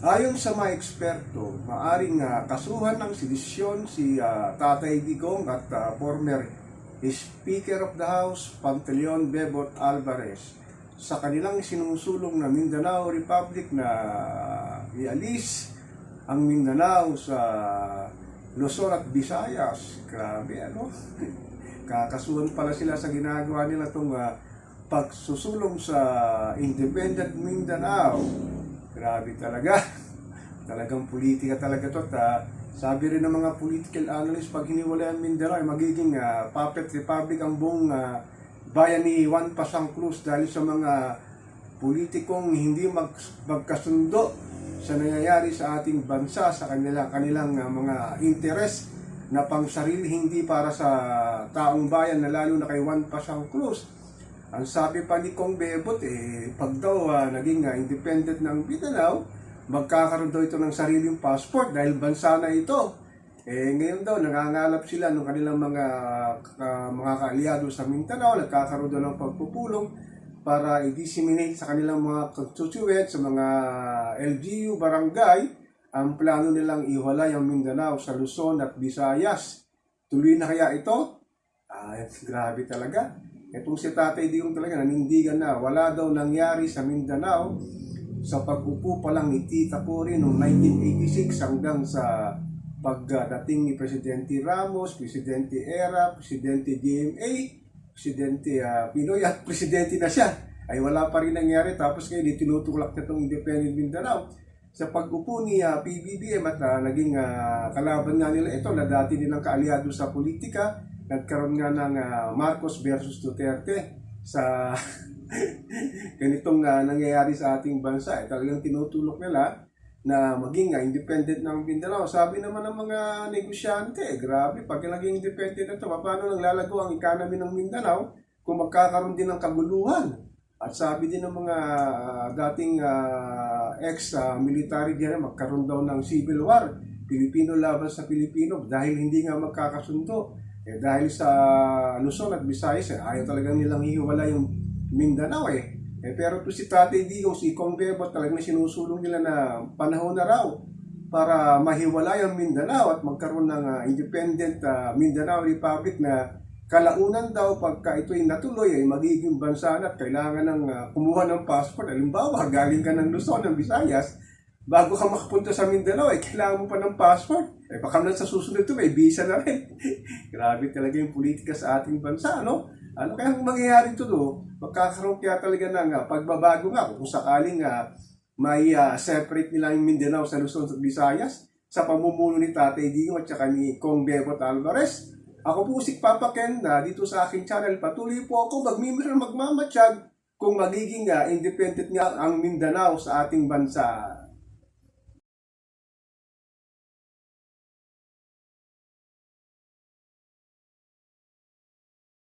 Ayon sa mga eksperto, maaring ah, kasuhan ng sedisyon si ah, Tatay Digong at ah, former Speaker of the House, Pantaleon Bebot Alvarez sa kanilang sinusulong na Mindanao Republic na ialis ang Mindanao sa Luzon at Visayas. Grabe ano? Kakasuhan pala sila sa ginagawa nila itong ah, pagsusulong sa Independent Mindanao. Grabe talaga. Talagang politika talaga to. Ta, sabi rin ng mga political analysts, pag hiniwalay ang Mindanao, ay magiging ah, puppet republic ang buong ah, bayan ni Juan Pasang Cruz dahil sa mga politikong hindi mag, magkasundo sa nangyayari sa ating bansa, sa kanila, kanilang ah, mga interes na pang sarili, hindi para sa taong bayan na lalo na kay Juan Pasang Cruz. Ang sabi pa ni Kong Bebot, eh, pag daw ah, naging ah, independent ng Mindanao, magkakaroon daw ito ng sariling passport dahil bansa na ito. Eh, ngayon daw, nangangalap sila ng kanilang mga ah, mga kaalyado sa Mindanao, nagkakaroon daw ng pagpupulong para i-disseminate sa kanilang mga constituents, sa mga LGU, barangay, ang plano nilang iwalay ang Mindanao sa Luzon at Visayas. Tuloy na kaya ito? Ah, grabe talaga. Itong si Tatay Digong talaga nanindigan na wala daw nangyari sa Mindanao sa pag-upo pa lang ni Tita Cory noong 1986 hanggang sa pagdating ni Presidente Ramos, Presidente Era, Presidente GMA, Presidente ah, Pinoy at Presidente na siya. Ay wala pa rin nangyari tapos ngayon tinutulak na itong Independent Mindanao sa pag-upo ni ah, PBBM at ah, naging ah, kalaban nga nila ito na dati nilang kaalyado sa politika nagkaroon nga ng ah, Marcos versus Duterte sa ganitong ah, nangyayari sa ating bansa. Eh, talagang tinutulok nila na maging ah, independent ng Mindanao. Sabi naman ng mga negosyante, eh, grabe, pag naging independent na ito, paano naglalago ang economy ng Mindanao kung magkakaroon din ng kaguluhan? At sabi din ng mga ah, dating ah, ex-military diyan, magkaroon daw ng civil war. Pilipino laban sa Pilipino dahil hindi nga magkakasundo. Eh, dahil sa Luzon at Visayas, eh, ayaw talagang nilang hihiwala yung Mindanao eh. eh pero to si Tatay Digong, si Kong Bebo, talagang sinusulong nila na panahon na raw para mahiwalay ang Mindanao at magkaroon ng ah, independent ah, Mindanao Republic na kalaunan daw pagka ito'y natuloy ay magiging bansa na at kailangan ng ah, kumuha ng passport. Halimbawa, galing ka ng Luzon, ng Visayas, bago ka makapunta sa Mindanao, eh, kailangan mo pa ng passport. Eh, baka na sa susunod ito, may visa na rin. Grabe talaga yung politika sa ating bansa, no? Ano kaya ang mangyayari ito, no? Magkakaroon kaya talaga ng ah, pagbabago nga kung sakaling ah, may ah, separate nila yung Mindanao sa Luzon at Visayas sa pamumuno ni Tatay Digong at saka ni Kong Bebot Alvarez. Ako po si Papa Ken na dito sa aking channel. Patuloy po ako magmimir magmamatsyag kung magiging ah, independent nga ang Mindanao sa ating bansa.